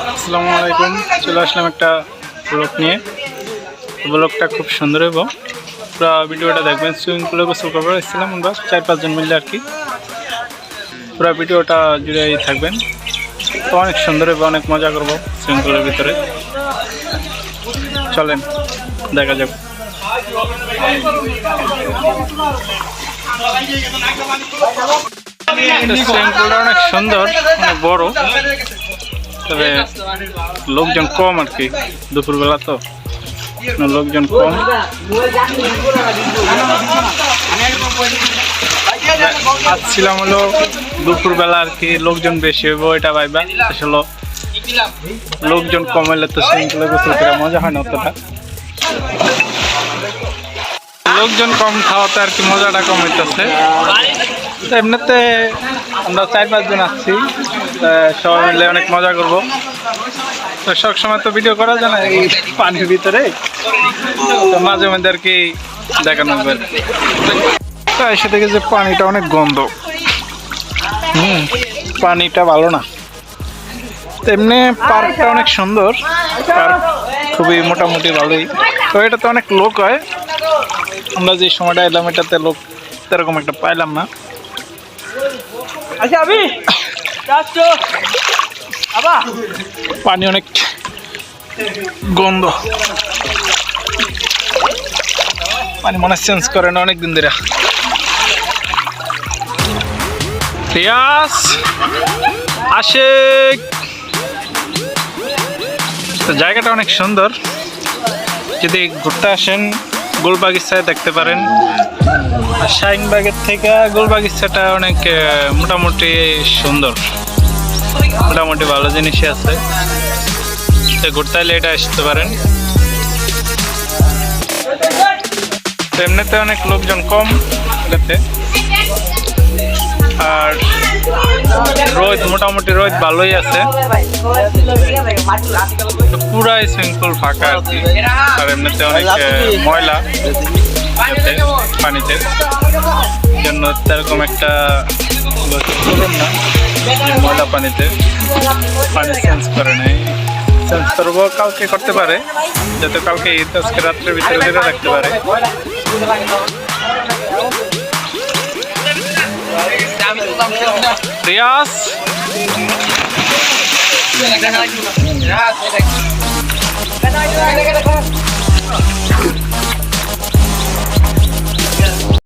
আসসালামু আলাইকুম। চলে আসলাম একটা ব্লগ নিয়ে। ব্লগটা খুব সুন্দর এবং পুরো ভিডিওটা দেখবেন সুইমিং পুলে গোসল করবার এসেছিলাম আমরা চার পাঁচজন মিলে আর কি। পুরো ভিডিওটা জুড়েই থাকবেন। তো অনেক সুন্দর এবং অনেক মজা করব সুইমিং পুলের ভিতরে। চলেন, দেখা যাক। সুইমিং পুলটা অনেক সুন্দর, অনেক বড়। তবে লোকজন কম আর কি, দুপুরবেলা তো। লোকজন কম। আসছিলাম হলো দুপুরবেলা আর কি লোকজন বেশি হইব, এটা ভাইবা। আসলে লোকজন কম হলে তো সুইমিং গোসল করে মজা হয় না অতটা। লোকজন কম খাওয়াতে আর কি মজাটা কম হইতেছে। এমনিতে আমরা চার পাঁচজন আসছি সবাই মিলে অনেক মজা করব। তো সব সময় তো ভিডিও করা যায় না এই পানির ভিতরে। তো মাঝে মধ্যে আর কি দেখানো হবে তো এসে থেকে যে পানিটা অনেক গন্ধ। হুম, পানিটা ভালো না। তো এমনি পার্কটা অনেক সুন্দর। পার্ক খুবই মোটামুটি ভালোই। তো এটাতে অনেক লোক হয়। আমরা যে সময়টা এলাম এটাতে লোক সেরকম একটা পাইলাম না। আচ্ছা আবা। পানি অনেক গন্ধ। পানি মনে চেঞ্জ করে না অনেক দিন ধরে। রিয়াস আশেক। তো জায়গাটা অনেক সুন্দর। যদি ঘুরতে আসেন গোলবাগিচায় দেখতে পারেন। আর শাহিনবাগের থেকে গোলবাগিচাটা অনেক মোটামুটি সুন্দর। মোটামুটি ভালো জিনিসই আছে। ঘুরতে হলে এটা আসতে পারেন। এমনিতে অনেক লোকজন কম এটাতে আর রোদ, মোটামুটি রোদ ভালোই আছে। পুরাই সুইমিং পুল ফাঁকা আর কি। আর এমনিতে অনেক ময়লা পানিতে। জন্য সেরকম একটা না ময়লা পানিতে পানি চেঞ্জ করে নেই। চেঞ্জ করব, কালকে করতে পারে। যাতে কালকে ঈদ, আজকে রাত্রের ভিতরে ধরে রাখতে পারে। রিয়াস